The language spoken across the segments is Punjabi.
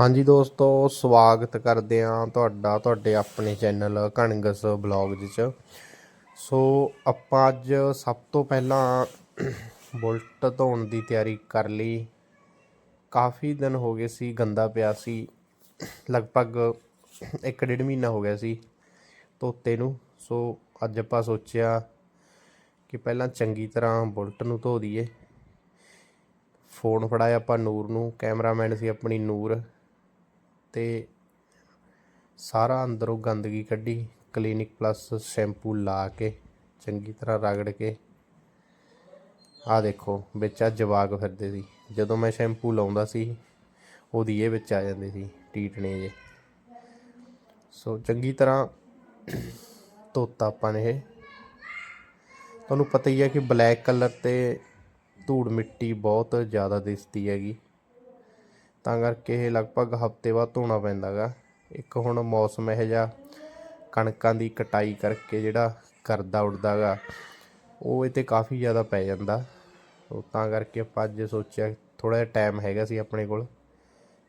ਹਾਂਜੀ ਦੋਸਤੋ, ਸਵਾਗਤ ਕਰਦੇ ਹਾਂ ਤੁਹਾਡਾ, ਤੁਹਾਡੇ ਆਪਣੇ ਚੈਨਲ ਕਣਗਸ ਬਲੌਗਜ਼ 'ਚ। ਸੋ, ਆਪਾਂ ਅੱਜ ਸਭ ਤੋਂ ਪਹਿਲਾਂ ਬੁਲਟ ਧੋਣ ਦੀ ਤਿਆਰੀ ਕਰ ਲਈ। ਕਾਫੀ ਦਿਨ ਹੋ ਗਏ ਸੀ, ਗੰਦਾ ਪਿਆ ਸੀ। ਲਗਭਗ ਇੱਕ ਡੇਢ ਮਹੀਨਾ ਹੋ ਗਿਆ ਸੀ ਧੋਤੇ ਨੂੰ। ਸੋ, ਅੱਜ ਆਪਾਂ ਸੋਚਿਆ ਕਿ ਪਹਿਲਾਂ ਚੰਗੀ ਤਰ੍ਹਾਂ ਬੁਲਟ ਨੂੰ ਧੋ ਦਈਏ। ਫੋਨ ਫੜਾਇਆ ਆਪਾਂ ਨੂਰ ਨੂੰ, ਕੈਮਰਾਮੈਨ ਸੀ ਆਪਣੀ ਨੂਰ। ਤੇ ਸਾਰਾ ਅੰਦਰੋਂ ਗੰਦਗੀ ਕੱਢੀ, ਕਲੀਨਿਕ ਪਲੱਸ ਸ਼ੈਂਪੂ ਲਾ ਕੇ, ਚੰਗੀ ਤਰ੍ਹਾਂ ਰਗੜ ਕੇ। ਆ ਦੇਖੋ, ਵਿੱਚ ਆ ਜਵਾਗ ਫਿਰਦੇ ਸੀ। ਜਦੋਂ ਮੈਂ ਸ਼ੈਂਪੂ ਲਾਉਂਦਾ ਸੀ, ਉਹਦੀ ਇਹ ਵਿੱਚ ਆ ਜਾਂਦੇ ਸੀ, ਟੀਟਣੇ ਜੇ। ਸੋ ਚੰਗੀ ਤਰ੍ਹਾਂ ਧੋਤਾ ਆਪਾਂ ਨੇ ਇਹ। ਤੁਹਾਨੂੰ ਪਤਾ ਹੀ ਹੈ ਕਿ ਬਲੈਕ ਕਲਰ ਤੇ ਧੂੜ ਮਿੱਟੀ ਬਹੁਤ ਜ਼ਿਆਦਾ ਦਿਸਦੀ ਹੈਗੀ। ਤਾਂ ਕਰਕੇ ਇਹ ਲਗਭਗ ਹਫ਼ਤੇ ਬਾਅਦ ਧੋਣਾ ਪੈਂਦਾਗਾ। ਇੱਕ ਹੁਣ ਮੌਸਮ ਇਹ ਜਿਹਾ ਕਣਕਾਂ ਦੀ ਕਟਾਈ ਕਰਕੇ ਜਿਹੜਾ ਕਰਦਾ ਉੱਡਦਾਗਾ ਉਹ ਇਹ 'ਤੇ ਕਾਫੀ ਜ਼ਿਆਦਾ ਪੈ ਜਾਂਦਾ। ਸੋ ਤਾਂ ਕਰਕੇ ਆਪਾਂ ਅੱਜ ਸੋਚਿਆ ਥੋੜਾ ਜਿਹਾ ਟਾਈਮ ਹੈਗਾ ਸੀ ਆਪਣੇ ਕੋਲ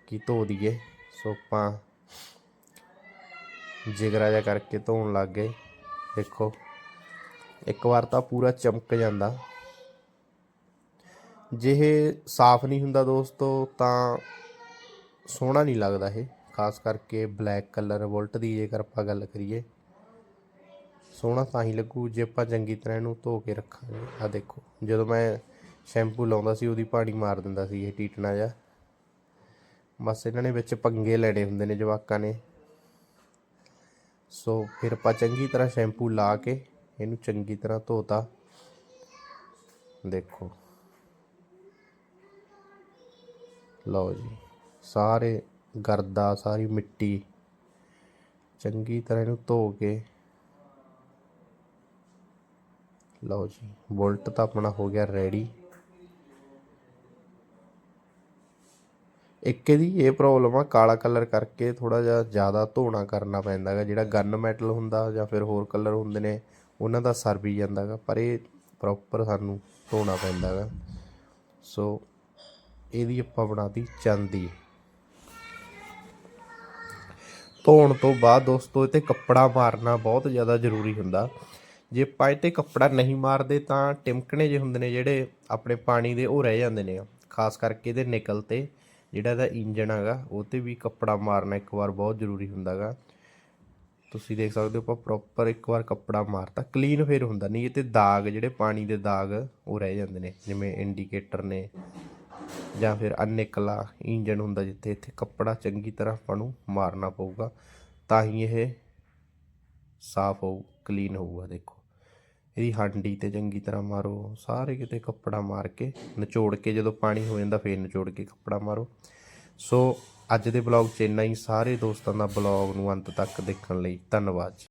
ਕਿ ਧੋ ਦਈਏ। ਸੋ ਆਪਾਂ ਜਿਗਰਾ ਜਿਹਾ ਕਰਕੇ ਧੋਣ ਲੱਗ ਗਏ। ਦੇਖੋ, ਇੱਕ ਵਾਰ ਤਾਂ ਪੂਰਾ ਚਮਕ ਜਾਂਦਾ। ਜੇ ਇਹ ਸਾਫ਼ ਨਹੀਂ ਹੁੰਦਾ ਦੋਸਤੋ, ਤਾਂ ਸੋਹਣਾ ਨਹੀਂ ਲੱਗਦਾ ਇਹ, ਖਾਸ ਕਰਕੇ ਬਲੈਕ ਕਲਰ ਵੋਲਟ ਦੀ ਜੇਕਰ ਆਪਾਂ ਗੱਲ ਕਰੀਏ। ਸੋਹਣਾ ਤਾਂ ਹੀ ਲੱਗੂ ਜੇ ਆਪਾਂ ਚੰਗੀ ਤਰ੍ਹਾਂ ਇਹਨੂੰ ਧੋ ਕੇ ਰੱਖਾਂਗੇ। ਆ ਦੇਖੋ, ਜਦੋਂ ਮੈਂ ਸ਼ੈਂਪੂ ਲਾਉਂਦਾ ਸੀ, ਉਹਦੀ ਪਾਣੀ ਮਾਰ ਦਿੰਦਾ ਸੀ ਇਹ ਟੀਟਣਾ ਜਿਹਾ। ਬਸ ਇਹਨਾਂ ਨੇ ਵਿੱਚ ਪੰਗੇ ਲੈਣੇ ਹੁੰਦੇ ਨੇ ਜਵਾਕਾਂ ਨੇ। ਸੋ ਫਿਰ ਆਪਾਂ ਚੰਗੀ ਤਰ੍ਹਾਂ ਸ਼ੈਂਪੂ ਲਾ ਕੇ ਇਹਨੂੰ ਚੰਗੀ ਤਰ੍ਹਾਂ ਧੋਤਾ। ਦੇਖੋ। ਲਓ ਜੀ। ਸਾਰੇ ਗਰਦਾ, ਸਾਰੀ ਮਿੱਟੀ ਚੰਗੀ ਤਰ੍ਹਾਂ ਇਹਨੂੰ ਧੋ ਕੇ। ਲਓ ਜੀ, ਬੋਲਟ ਤਾਂ ਆਪਣਾ ਹੋ ਗਿਆ ਰੈਡੀ ਇੱਕ ਇਹਦੀ ਇਹ ਪ੍ਰੋਬਲਮ ਆ, ਕਾਲਾ ਕਲਰ ਕਰਕੇ ਥੋੜਾ ਜਿਹਾ ਜ਼ਿਆਦਾ ਧੋਣਾ ਕਰਨਾ ਪੈਂਦਾ ਹੈਗਾ ਜਿਹੜਾ ਗਨ ਮੈਟਲ ਹੁੰਦਾ ਜਾਂ ਫਿਰ ਹੋਰ ਕਲਰ ਹੁੰਦੇ ਨੇ, ਉਹਨਾਂ ਦਾ ਸਰ ਵੀ ਜਾਂਦਾ ਹੈਗਾ ਪਰ ਇਹ ਪ੍ਰੋਪਰ ਸਾਨੂੰ ਧੋਣਾ ਪੈਂਦਾ ਹੈਗਾ ਸੋ ਇਹਦੀ ਆਪਾਂ ਬਣਾਤੀ ਚਾਂਦੀ। ਧੋਣ ਤੋਂ ਬਾਅਦ ਦੋਸਤੋ ਇਹ ਤੇ ਕੱਪੜਾ ਮਾਰਨਾ ਬਹੁਤ ਜ਼ਿਆਦਾ ਜ਼ਰੂਰੀ ਹੁੰਦਾ। ਜੇ ਆਪਾਂ ਇਹ ਤੇ ਕੱਪੜਾ ਨਹੀਂ ਮਾਰਦੇ ਤਾਂ ਟਿਮਕਣੇ ਜੇ ਹੁੰਦੇ ਨੇ ਜਿਹੜੇ ਆਪਣੇ ਪਾਣੀ ਦੇ ਉਹ ਰਹਿ ਜਾਂਦੇ ਨੇ। ਖਾਸ ਕਰਕੇ ਇਹਦੇ ਨਿਕਲ ਤੇ ਜਿਹੜਾ ਇਹਦਾ ਇੰਜਣ ਹੈਗਾ, ਉਹ ਤੇ ਵੀ ਕੱਪੜਾ ਮਾਰਨਾ ਇੱਕ ਵਾਰ ਬਹੁਤ ਜ਼ਰੂਰੀ ਹੁੰਦਾਗਾ ਤੁਸੀਂ ਦੇਖ ਸਕਦੇ ਹੋ ਆਪਾਂ ਪ੍ਰੋਪਰ ਇੱਕ ਵਾਰ ਕੱਪੜਾ ਮਾਰਤਾ ਕਲੀਨ ਫੇਰ ਹੁੰਦਾ, ਨਹੀਂ ਇਹ ਤੇ ਦਾਗ, ਜਿਹੜੇ ਪਾਣੀ ਦੇ ਦਾਗ, ਉਹ ਰਹਿ ਜਾਂਦੇ ਨੇ, ਜਿਵੇਂ ਇੰਡੀਕੇਟਰ ਨੇ ਜਾਂ ਫਿਰ ਅਨਿਕਲਾ ਇੰਜਣ ਹੁੰਦਾ ਜਿੱਥੇ ਇੱਥੇ ਕੱਪੜਾ ਚੰਗੀ ਤਰ੍ਹਾਂ ਆਪਾਂ ਨੂੰ ਮਾਰਨਾ ਪਊਗਾ, ਤਾਂ ਹੀ ਇਹ ਸਾਫ਼ ਹੋਊ ਕਲੀਨ ਹੋਊਗਾ, ਦੇਖੋ। ਇਹਦੀ ਹਾਂਡੀ ਤੇ ਚੰਗੀ ਤਰ੍ਹਾਂ ਮਾਰੋ, ਸਾਰੇ ਕਿਤੇ ਕੱਪੜਾ ਮਾਰ ਕੇ, ਨਿਚੋੜ ਕੇ, ਜਦੋਂ ਪਾਣੀ ਹੋ ਜਾਂਦਾ ਫੇਰ ਨਿਚੋੜ ਕੇ ਕੱਪੜਾ ਮਾਰੋ। ਸੋ ਅੱਜ ਦੇ ਬਲੌਗ 'ਚ ਇੰਨਾ ਹੀ। ਸਾਰੇ ਦੋਸਤਾਂ ਦਾ ਬਲੌਗ ਨੂੰ ਅੰਤ ਤੱਕ ਦੇਖਣ ਲਈ ਧੰਨਵਾਦ ਜੀ।